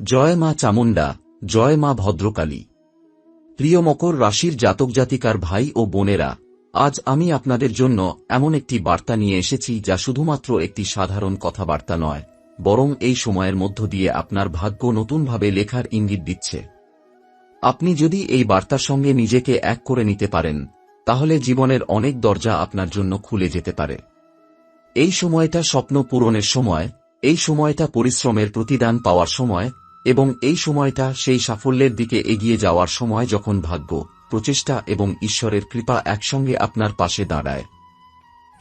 জয় মা চামুণ্ডা, জয় মা ভদ্রকালী। প্রিয় মকর রাশির জাতক জাতিকার ভাই ও বোনেরা, আজ আমি আপনাদের জন্য এমন একটি বার্তা নিয়ে এসেছি যা শুধুমাত্র একটি সাধারণ কথাবার্তা নয়, বরং এই সময়ের মধ্য দিয়ে আপনার ভাগ্য নতুনভাবে লেখার ইঙ্গিত দিচ্ছে। আপনি যদি এই বার্তার সঙ্গে নিজেকে এক করে নিতে পারেন, তাহলে জীবনের অনেক দরজা আপনার জন্য খুলে যেতে পারে। এই সময়টা স্বপ্ন পূরণের সময়, এই সময়টা পরিশ্রমের প্রতিদান পাওয়ার সময় এবং এই সময়টা সেই সাফল্যের দিকে এগিয়ে যাওয়ার সময় যখন ভাগ্য, প্রচেষ্টা এবং ঈশ্বরের কৃপা একসঙ্গে আপনার পাশে দাঁড়ায়।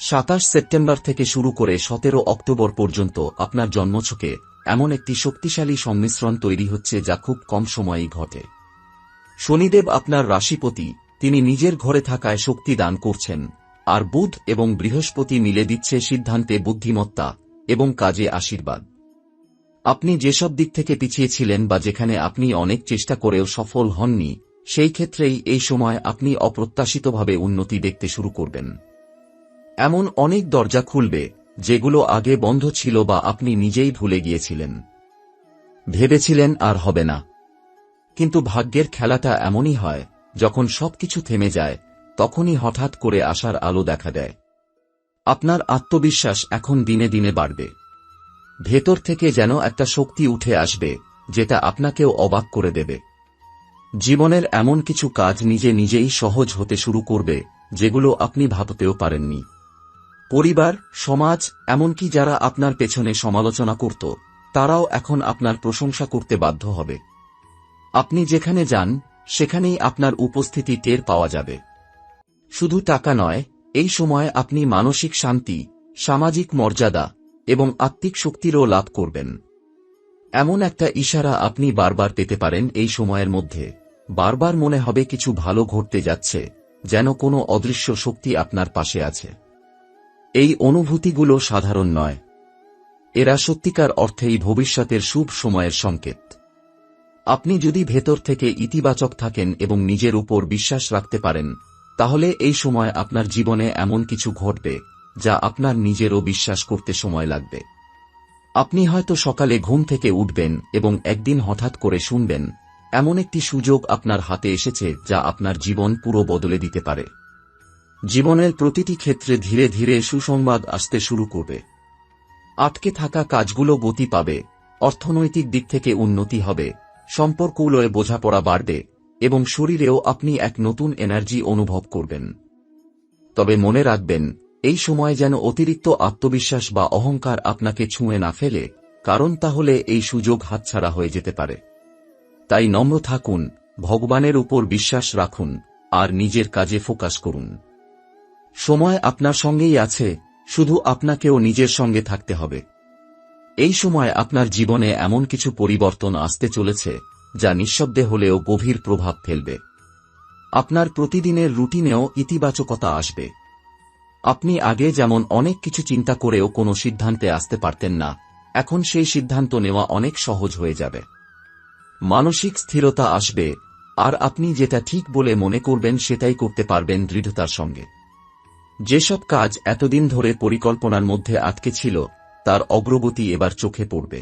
সাতাশ সেপ্টেম্বর থেকে শুরু করে সতেরো অক্টোবর পর্যন্ত আপনার জন্মছকে এমন একটি শক্তিশালী সংমিশ্রণ তৈরি হচ্ছে যা খুব কম সময়েই ঘটে। শনিদেব আপনার রাশিপতি, তিনি নিজের ঘরে থাকায় শক্তি দান করছেন, আর বুধ এবং বৃহস্পতি মিলে দিচ্ছে সিদ্ধান্তে বুদ্ধিমত্তা এবং কাজে আশীর্বাদ। আপনি যেসব দিক থেকে পিছিয়ে ছিলেন বা যেখানে আপনি অনেক চেষ্টা করেও সফল হননি, সেই ক্ষেত্রেই এই সময় আপনি অপ্রত্যাশিতভাবে উন্নতি দেখতে শুরু করবেন। এমন অনেক দরজা খুলবে, যেগুলো আগে বন্ধ ছিল বা আপনি নিজেই ভুলে গিয়েছিলেন। ভেবেছিলেন আর হবে না। কিন্তু ভাগ্যের খেলাটা এমনই হয়, যখন সবকিছু থেমে যায়, তখনই হঠাৎ করে আসার আলো দেখা দেয়। আপনার আত্মবিশ্বাস এখন দিনে দিনে বাড়বে। ভেতর থেকে যেন একটা শক্তি উঠে আসবে, যেটা আপনাকেও অবাক করে দেবে। জীবনের এমন কিছু কাজ নিজে নিজেই সহজ হতে শুরু করবে, যেগুলো আপনি ভাবতেও পারেননি। পরিবার, সমাজ, এমনকি যারা আপনার পেছনে সমালোচনা করত, তারাও এখন আপনার প্রশংসা করতে বাধ্য হবে। আপনি যেখানে যান, সেখানেই আপনার উপস্থিতি টের পাওয়া যাবে। শুধু টাকা নয়, এই সময় আপনি মানসিক শান্তি, সামাজিক মর্যাদা এবং আত্মিক শক্তিরও লাভ করবেন। এমন একটা ইশারা আপনি বারবার পেতে পারেন এই সময়ের মধ্যে। বারবার মনে হবে কিছু ভালো ঘটতে যাচ্ছে, যেন কোনো অদৃশ্য শক্তি আপনার পাশে আছে। এই অনুভূতিগুলো সাধারণ নয়। এরা সত্যিকার অর্থেই ভবিষ্যতের শুভ সময়ের সংকেত। আপনি যদি ভেতর থেকে ইতিবাচক থাকেন এবং নিজের উপর বিশ্বাস রাখতে পারেন, তাহলে এই সময় আপনার জীবনে এমন কিছু ঘটবে। যা আপনার নিজেরও বিশ্বাস করতে সময় লাগবে। আপনি হয়তো সকালে ঘুম থেকে উঠবেন এবং একদিন হঠাৎ করে শুনবেন, এমন একটি সুযোগ আপনার হাতে এসেছে যা আপনার জীবন পুরো বদলে দিতে পারে। জীবনের প্রতিটি ক্ষেত্রে ধীরে ধীরে সুসংবাদ আসতে শুরু করবে। আটকে থাকা কাজগুলো গতি পাবে, অর্থনৈতিক দিক থেকে উন্নতি হবে, সম্পর্কগুলোয় বোঝাপড়া বাড়বে, এবং শরীরেও আপনি এক নতুন এনার্জি অনুভব করবেন। তবে মনে রাখবেন এই সময় যেন অতিরিক্ত আত্মবিশ্বাস বা অহংকার আপনাকে ছুঁয়ে না ফেলে, কারণ তাহলে এই সুযোগ হাতছাড়া হয়ে যেতে পারে। তাই নম্র থাকুন, ভগবানের উপর বিশ্বাস রাখুন, আর নিজের কাজে ফোকাস করুন। সময় আপনার সঙ্গেই আছে, শুধু আপনাকেও নিজের সঙ্গে থাকতে হবে। এই সময় আপনার জীবনে এমন কিছু পরিবর্তন আসতে চলেছে, যা নিঃশব্দে হলেও গভীর প্রভাব ফেলবে। আপনার প্রতিদিনের রুটিনেও ইতিবাচকতা আসবে। আপনি আগে যেমন অনেক কিছু চিন্তা করেও কোনো সিদ্ধান্তে আসতে পারতেন না, এখন সেই সিদ্ধান্ত নেওয়া অনেক সহজ হয়ে যাবে। মানসিক স্থিরতা আসবে, আর আপনি যেটা ঠিক বলে মনে করবেন সেটাই করতে পারবেন দৃঢ়তার সঙ্গে। যেসব কাজ এতদিন ধরে পরিকল্পনার মধ্যে আটকে ছিল, তার অগ্রগতি এবার চোখে পড়বে।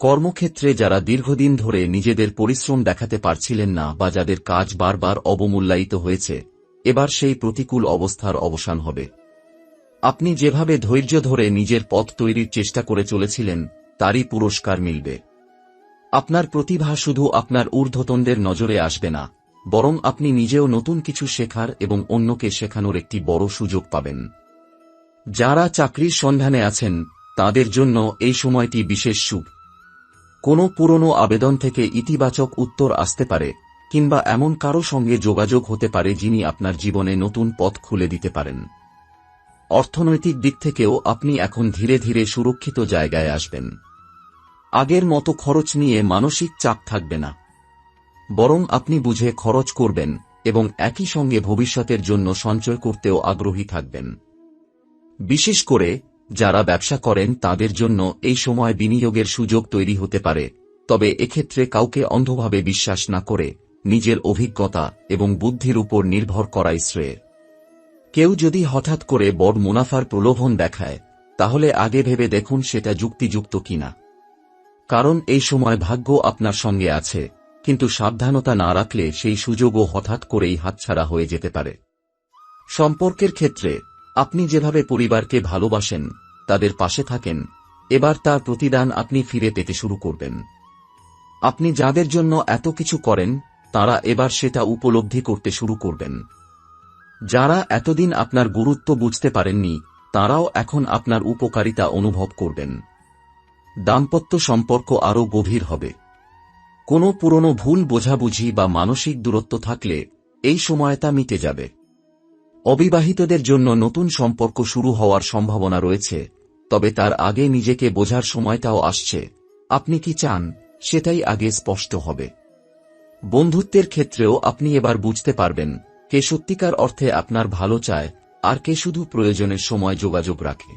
কর্মক্ষেত্রে যারা দীর্ঘদিন ধরে নিজেদের পরিশ্রম দেখাতে পারছিলেন না বা যাদের কাজ বারবার অবমূল্যায়িত হয়েছে এবার সেই প্রতিকূল অবস্থার অবসান হবে। আপনি যেভাবে ধৈর্য ধরে নিজের পথ তৈরির চেষ্টা করে চলেছিলেন, তারই পুরস্কার মিলবে। আপনার প্রতিভা শুধু আপনার ঊর্ধ্বতনদের নজরে আসবে না, বরং আপনি নিজেও নতুন কিছু শেখার এবং অন্যকে শেখানোর একটি বড় সুযোগ পাবেন। যারা চাকরির সন্ধানে আছেন, তাদের জন্য এই সময়টি বিশেষ সুখ কোনো পুরনো আবেদন থেকে ইতিবাচক উত্তর আসতে পারে কিংবা এমন কারও সঙ্গে যোগাযোগ হতে পারে যিনি আপনার জীবনে নতুন পথ খুলে দিতে পারেন। অর্থনৈতিক দিক থেকেও আপনি এখন ধীরে ধীরে সুরক্ষিত জায়গায় আসবেন। আগের মতো খরচ নিয়ে মানসিক চাপ থাকবে না। বরং আপনি বুঝে খরচ করবেন এবং একই সঙ্গে ভবিষ্যতের জন্য সঞ্চয় করতেও আগ্রহী থাকবেন। বিশেষ করে যারা ব্যবসা করেন, তাদের জন্য এই সময় বিনিয়োগের সুযোগ তৈরি হতে পারে, তবে এক্ষেত্রে কাউকে অন্ধভাবে বিশ্বাস না করে নিজের অভিজ্ঞতা এবং বুদ্ধির উপর নির্ভর করাই শ্রেয়। কেউ যদি হঠাৎ করে বড় মুনাফার প্রলোভন দেখায়, তাহলে আগে ভেবে দেখুন সেটা যুক্তিযুক্ত কিনা। কারণ এই সময় ভাগ্য আপনার সঙ্গে আছে, কিন্তু সাবধানতা না রাখলে সেই সুযোগও হঠাৎ করেই হাতছাড়া হয়ে যেতে পারে। সম্পর্কের ক্ষেত্রে, আপনি যেভাবে পরিবারকে ভালোবাসেন, তাদের পাশে থাকেন, এবার তার প্রতিদান আপনি ফিরে পেতে শুরু করবেন। আপনি যাদের জন্য এত কিছু করেন তারা এবার সেটা উপলব্ধি করতে শুরু করবেন। যারা এতদিন আপনার গুরুত্ব বুঝতে পারেননি, তারাও এখন আপনার উপকারিতা অনুভব করবেন। দাম্পত্য সম্পর্ক আরও গভীর হবে। কোনো পুরনো ভুল বোঝাবুঝি বা মানসিক দূরত্ব থাকলে এই সময় তা মিটে যাবে। অবিবাহিতদের জন্য নতুন সম্পর্ক শুরু হওয়ার সম্ভাবনা রয়েছে, তবে তার আগে নিজেকে বোঝার সময়টাও আসছে। আপনি কি চান? সেটাই আগে স্পষ্ট হবে। বন্ধুত্বের ক্ষেত্রেও আপনি এবার বুঝতে পারবেন, কে সত্যিকার অর্থে আপনার ভালো চায়, আর কে শুধু প্রয়োজনের সময় যোগাযোগ রাখে।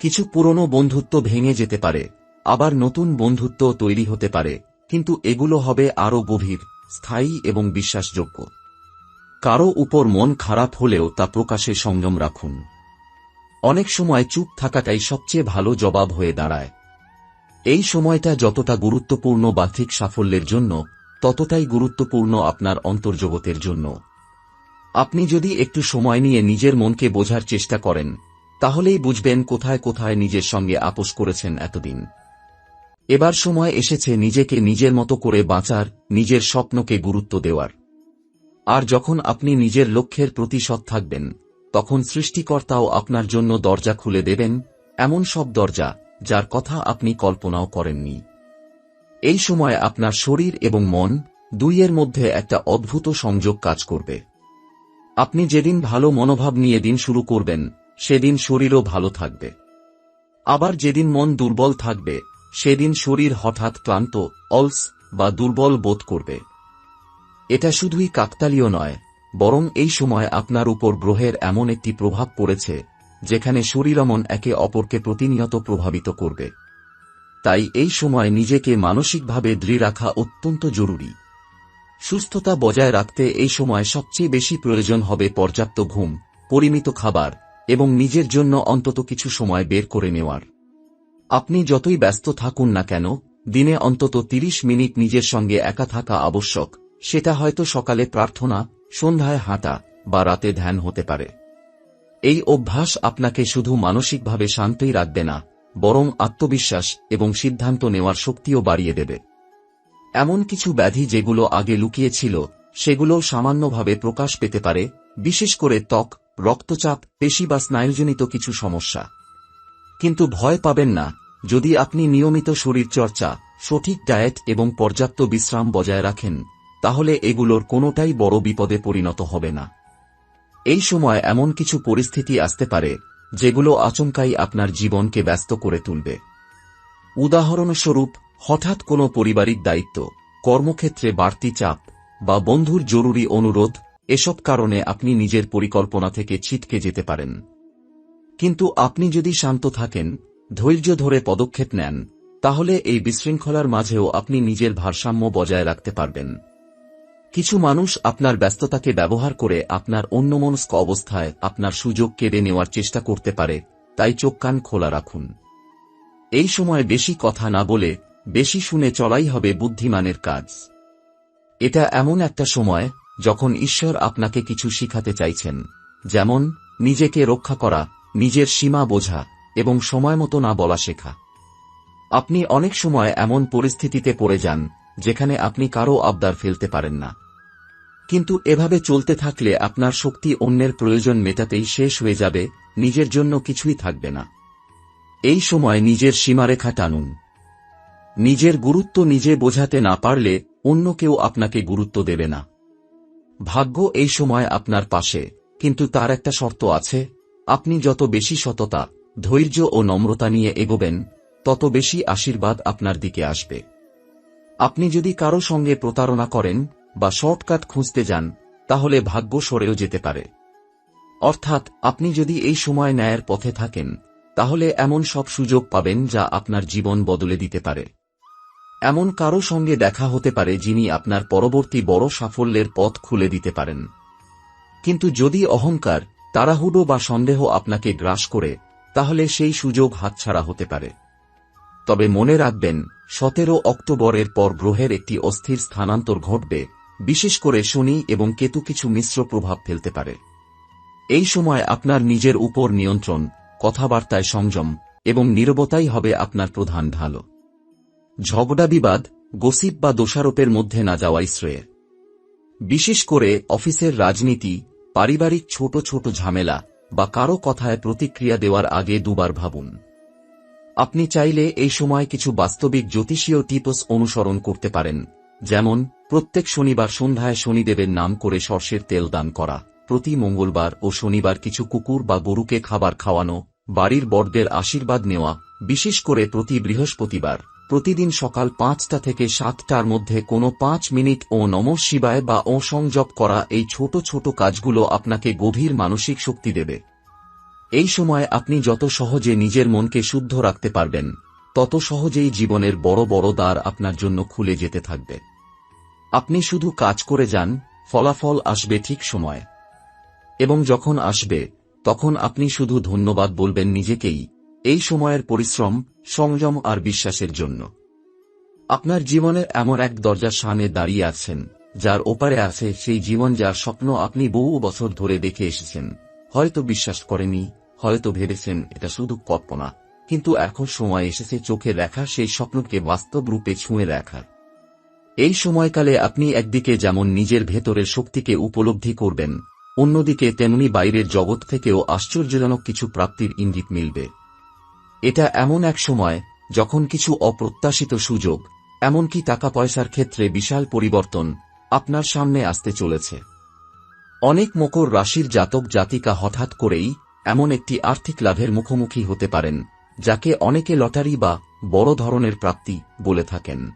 কিছু পুরনো বন্ধুত্ব ভেঙে যেতে পারে, আবার নতুন বন্ধুত্ব তৈরি হতে পারে, কিন্তু এগুলো হবে আরও গভীর, স্থায়ী এবং বিশ্বাসযোগ্য। কারও উপর মন খারাপ হলেও তা প্রকাশে সংযম রাখুন। অনেক সময় চুপ থাকাটাই সবচেয়ে ভালো জবাব হয়ে দাঁড়ায়। এই সময়টা যতটা গুরুত্বপূর্ণ বার্ষিক সাফল্যের জন্য ততটাই গুরুত্বপূর্ণ আপনার অন্তর্জগতের জন্য। আপনি যদি একটু সময় নিয়ে নিজের মনকে বোঝার চেষ্টা করেন, তাহলেই বুঝবেন কোথায় কোথায় নিজের সঙ্গে আপোষ করেছেন এতদিন। এবার সময় এসেছে নিজেকে নিজের মতো করে বাঁচার, নিজের স্বপ্নকে গুরুত্ব দেওয়ার। আর যখন আপনি নিজের লক্ষ্যের প্রতি সৎ থাকবেন, তখন সৃষ্টিকর্তাও আপনার জন্য দরজা খুলে দেবেন, এমন সব দরজা যার কথা আপনি কল্পনাও করেননি। এই সময় আপনার শরীর এবং মন দুইয়ের মধ্যে একটা অদ্ভুত সংযোগ কাজ করবে। আপনি যেদিন ভালো মনোভাব নিয়ে দিন শুরু করবেন, সেদিন শরীরও ভালো থাকবে। আবার যেদিন মন দুর্বল থাকবে, সেদিন শরীর হঠাৎ ক্লান্ত, অলস বা দুর্বল বোধ করবে। এটা শুধুই কাকতালীয় নয়, বরং এই সময় আপনার উপর গ্রহের এমন একটি প্রভাব পড়েছে, যেখানে শরীরমন একে অপরকে প্রতিনিয়ত প্রভাবিত করবে। তাই এই সময় নিজেকে মানসিকভাবে দৃঢ় রাখা অত্যন্ত জরুরি। সুস্থতা বজায় রাখতে এই সময় সবচেয়ে বেশি প্রয়োজন হবে পর্যাপ্ত ঘুম, পরিমিত খাবার এবং নিজের জন্য অন্তত কিছু সময় বের করে নেওয়ার। আপনি যতই ব্যস্ত থাকুন না কেন, দিনে অন্তত ৩০ মিনিট নিজের সঙ্গে একা থাকা আবশ্যক, সেটা হয়তো সকালে প্রার্থনা, সন্ধ্যায় হাঁটা বা রাতে ধ্যান হতে পারে। এই অভ্যাস আপনাকে শুধু মানসিকভাবে শান্তই রাখবে না বরং আত্মবিশ্বাস এবং সিদ্ধান্ত নেওয়ার শক্তিও বাড়িয়ে দেবে। এমন কিছু ব্যাধি যেগুলো আগে লুকিয়েছিল, সেগুলো সামান্যভাবে প্রকাশ পেতে পারে, বিশেষ করে ত্বক, রক্তচাপ, পেশি বা স্নায়ুজনিত কিছু সমস্যা। কিন্তু ভয় পাবেন না, যদি আপনি নিয়মিত শরীরচর্চা, সঠিক ডায়েট এবং পর্যাপ্ত বিশ্রাম বজায় রাখেন, তাহলে এগুলোর কোনোটাই বড় বিপদে পরিণত হবে না। এই সময় এমন কিছু পরিস্থিতি আসতে পারে যেগুলো আচমকাই আপনার জীবনকে ব্যস্ত করে তুলবে। উদাহরণস্বরূপ, হঠাৎ কোনো পারিবারিক দায়িত্ব, কর্মক্ষেত্রে বাড়তি চাপ বা বন্ধুর জরুরি অনুরোধ, এসব কারণে আপনি নিজের পরিকল্পনা থেকে ছিটকে যেতে পারেন। কিন্তু আপনি যদি শান্ত থাকেন, ধৈর্য ধরে পদক্ষেপ নেন, তাহলে এই বিশৃঙ্খলার মাঝেও আপনি নিজের ভারসাম্য বজায় রাখতে পারবেন। কিছু মানুষ আপনার ব্যস্ততাকে ব্যবহার করে আপনার অন্যমনস্ক অবস্থায় আপনার সুযোগ কেড়ে নেওয়ার চেষ্টা করতে পারে, তাই চোখ কান খোলা রাখুন। এই সময় বেশি কথা না বলে বেশি শুনে চলাই হবে বুদ্ধিমানের কাজ। এটা এমন একটা সময় যখন ঈশ্বর আপনাকে কিছু শিখাতে চাইছেন, যেমন নিজেকে রক্ষা করা, নিজের সীমা বোঝা এবং সময় মতো না বলা শেখা। আপনি অনেক সময় এমন পরিস্থিতিতে পড়ে যান, যেখানে আপনি কারও আবদার ফেলতে পারেন না। কিন্তু এভাবে চলতে থাকলে আপনার শক্তি অন্যের প্রয়োজন মেটাতেই শেষ হয়ে যাবে, নিজের জন্য কিছুই থাকবে না। এই সময় নিজের সীমারেখা টানুন। নিজের গুরুত্ব নিজে বোঝাতে না পারলে অন্য কেউ আপনাকে গুরুত্ব দেবে না। ভাগ্য এই সময় আপনার পাশে, কিন্তু তার একটা শর্ত আছে, আপনি যত বেশি সততা, ধৈর্য ও নম্রতা নিয়ে এগোবেন, তত বেশি আশীর্বাদ আপনার দিকে আসবে। আপনি যদি কারও সঙ্গে প্রতারণা করেন বা শর্টকাট খুঁজতে যান, তাহলে ভাগ্য সরেও যেতে পারে। অর্থাৎ, আপনি যদি এই সময় ন্যায়ের পথে থাকেন, তাহলে এমন সব সুযোগ পাবেন যা আপনার জীবন বদলে দিতে পারে। এমন কারও সঙ্গে দেখা হতে পারে যিনি আপনার পরবর্তী বড় সাফল্যের পথ খুলে দিতে পারেন। কিন্তু যদি অহংকার, তাড়াহুড়ো বা সন্দেহ আপনাকে গ্রাস করে, তাহলে সেই সুযোগ হাতছাড়া হতে পারে। তবে মনে রাখবেন, সতেরো অক্টোবরের পর গ্রহের একটি অস্থির স্থানান্তর ঘটবে বিশেষ করে শনি এবং কেতু কিছু মিশ্র প্রভাব ফেলতে পারে। এই সময় আপনার নিজের উপর নিয়ন্ত্রণ, কথাবার্তায় সংযম এবং নীরবতাই হবে আপনার প্রধান ঢাল। ঝগড়া বিবাদ, গসিপ বা দোষারোপের মধ্যে না যাওয়াই শ্রেয়। বিশেষ করে অফিসের রাজনীতি, পারিবারিক ছোট ছোট ঝামেলা বা কারও কথায় প্রতিক্রিয়া দেওয়ার আগে দুবার ভাবুন। আপনি চাইলে এই সময় কিছু বাস্তবিক জ্যোতিষীয় টিপস অনুসরণ করতে পারেন। যেমন, প্রত্যেক শনিবার সন্ধ্যায় শনিদেবের নাম করে সর্ষের তেল দান করা, প্রতি মঙ্গলবার ও শনিবার কিছু কুকুর বা গরুকে খাবার খাওয়ানো, বাড়ির বড়দের আশীর্বাদ নেওয়া, বিশেষ করে প্রতি বৃহস্পতিবার। প্রতিদিন সকাল পাঁচটা থেকে সাতটার মধ্যে কোনো পাঁচ মিনিট ও নম শিবায় বা সংজপ করা এই ছোট ছোট কাজগুলো আপনাকে গভীর মানসিক শক্তি দেবে। এই সময় আপনি যত সহজে নিজের মনকে শুদ্ধ রাখতে পারবেন। তত সহজেই জীবনের বড় বড় দ্বার আপনার জন্য খুলে যেতে থাকবে। আপনি শুধু কাজ করে যান, ফলাফল আসবে ঠিক সময়। এবং যখন আসবে, তখন আপনি শুধু ধন্যবাদ বলবেন নিজেকেই, এই সময়ের পরিশ্রম, সংযম আর বিশ্বাসের জন্য। আপনার জীবনের এমন এক দরজার সামনে দাঁড়িয়ে আছেন, যার ওপারে আছে সেই জীবন যার স্বপ্ন আপনি বহু বছর ধরে দেখে এসেছেন। হয়তো বিশ্বাস করেনি হয়তো ভেবেছেন এটা শুধু কল্পনা। কিন্তু এখন সময় এসেছে চোখে দেখা সেই স্বপ্নকে বাস্তব রূপে ছুঁয়ে রাখার এই সময়কালে আপনি একদিকে যেমন নিজের ভেতরের শক্তিকে উপলব্ধি করবেন, অন্যদিকে তেমনি বাইরের জগৎ থেকেও আশ্চর্যজনক কিছু প্রাপ্তির ইঙ্গিত মিলবে। এটা এমন এক সময়, যখন কিছু অপ্রত্যাশিত সুযোগ, এমনকি টাকা পয়সার ক্ষেত্রে বিশাল পরিবর্তন, আপনার সামনে আসতে চলেছে। অনেক মকর রাশির জাতক জাতিকা হঠাৎ করেই এমন একটি আর্থিক লাভের মুখোমুখি হতে পারেন যাকে অনেকে লটারি বা বড় ধরনের প্রাপ্তি বলে থাকেন।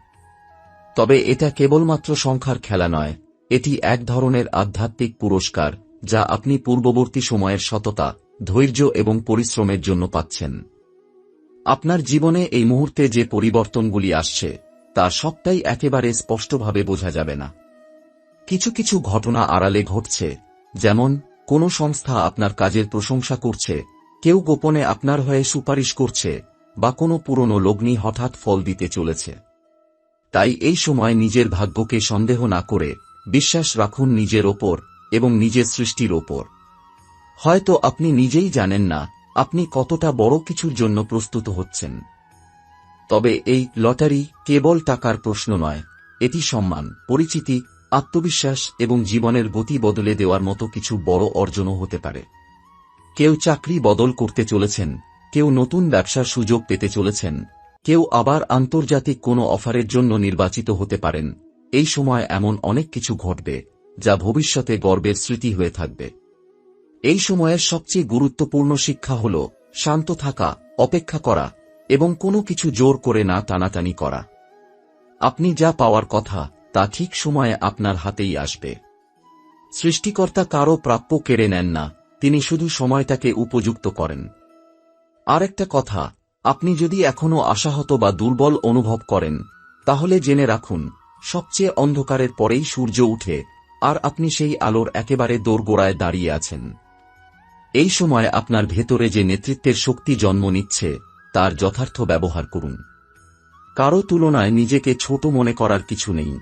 তবে এটা কেবলমাত্র সংখ্যার খেলা নয়, এটি এক ধরনের আধ্যাত্মিক পুরস্কার যা আপনি পূর্ববর্তী সময়ের সততা, ধৈর্য এবং পরিশ্রমের জন্য পাচ্ছেন। আপনার জীবনে এই মুহূর্তে যে পরিবর্তনগুলি আসছে, তা সবটাই একেবারে স্পষ্টভাবে বোঝা যাবে না। কিছু কিছু ঘটনা আড়ালে ঘটছে, যেমন, কোনো সংস্থা আপনার কাজের প্রশংসা করছে কেউ গোপনে আপনার হয়ে সুপারিশ করছে, বা কোনো পুরনো লগ্নি হঠাৎ ফল দিতে চলেছে। তাই এই সময় নিজের ভাগ্যকে সন্দেহ না করে বিশ্বাস রাখুন নিজের ওপর এবং নিজের সৃষ্টির ওপর। হয়তো আপনি নিজেই জানেন না, আপনি কতটা বড় কিছুর জন্য প্রস্তুত হচ্ছেন। তবে এই লটারি কেবল টাকার প্রশ্ন নয়, এটি সম্মান, পরিচিতি, আত্মবিশ্বাস এবং জীবনের গতি বদলে দেওয়ার মতো কিছু বড় অর্জনও হতে পারে। কেউ চাকরি বদল করতে চলেছেন, কেউ নতুন ব্যবসার সুযোগ পেতে চলেছেন, কেউ আবার আন্তর্জাতিক কোনো অফারের জন্য নির্বাচিত হতে পারেন। এই সময় এমন অনেক কিছু ঘটবে, যা ভবিষ্যতে গর্বের স্মৃতি হয়ে থাকবে। এই সময়ের সবচেয়ে গুরুত্বপূর্ণ শিক্ষা হল, শান্ত থাকা, অপেক্ষা করা, এবং কোনো কিছু জোর করে না টানাটানি করা। আপনি যা পাওয়ার কথা, তা ঠিক সময়ে আপনার হাতেই আসবে। সৃষ্টিকর্তা কারও প্রাপ্য কেড়ে নেন না। তিনি শুধু সময়টাকে উপযুক্ত করেন। আর একটা কথা, আপনি যদি এখনও আশাহত বা দুর্বল অনুভব করেন, তাহলে জেনে রাখুন, সবচেয়ে অন্ধকারের পরেই সূর্য উঠে, আর আপনি সেই আলোর একেবারে দোরগোড়ায় দাঁড়িয়ে আছেন। এই সময় আপনার ভেতরে যে নেতৃত্বের শক্তি জন্ম নিচ্ছে, তার যথার্থ ব্যবহার করুন। কারও তুলনায় নিজেকে ছোট মনে করার কিছু নেই।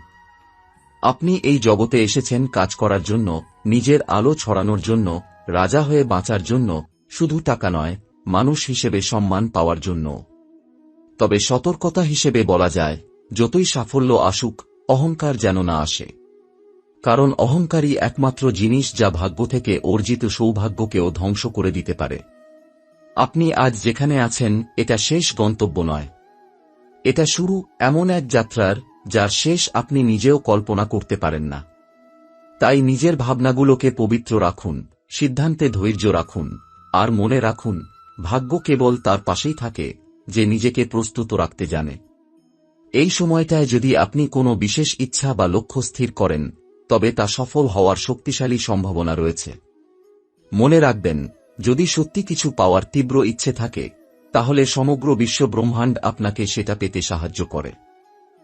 আপনি এই জগতে এসেছেন কাজ করার জন্য, নিজের আলো ছড়ানোর জন্য রাজা হয়ে বাঁচার জন্য শুধু টাকা নয়, মানুষ হিসেবে সম্মান পাওয়ার জন্য। তবে সতর্কতা হিসেবে বলা যায়, যতই সাফল্য আসুক, অহংকার যেন না আসে। কারণ অহংকারী একমাত্র জিনিস যা ভাগ্য থেকে অর্জিত সৌভাগ্যকেও ধ্বংস করে দিতে পারে। আপনি আজ যেখানে আছেন, এটা শেষ গন্তব্য নয়। এটা শুরু এমন এক যাত্রার, যার শেষ আপনি নিজেও কল্পনা করতে পারেন না। তাই নিজের ভাবনাগুলোকে পবিত্র রাখুন। সিদ্ধান্তে ধৈর্য রাখুন, আর মনে রাখুন, ভাগ্য কেবল তার পাশেই থাকে, যে নিজেকে প্রস্তুত রাখতে জানে। এই সময়টায় যদি আপনি কোনো বিশেষ ইচ্ছা বা লক্ষ্য স্থির করেন, তবে তা সফল হওয়ার শক্তিশালী সম্ভাবনা রয়েছে। মনে রাখবেন, যদি সত্যি কিছু পাওয়ার তীব্র ইচ্ছে থাকে, তাহলে সমগ্র বিশ্ব ব্রহ্মাণ্ড আপনাকে সেটা পেতে সাহায্য করে।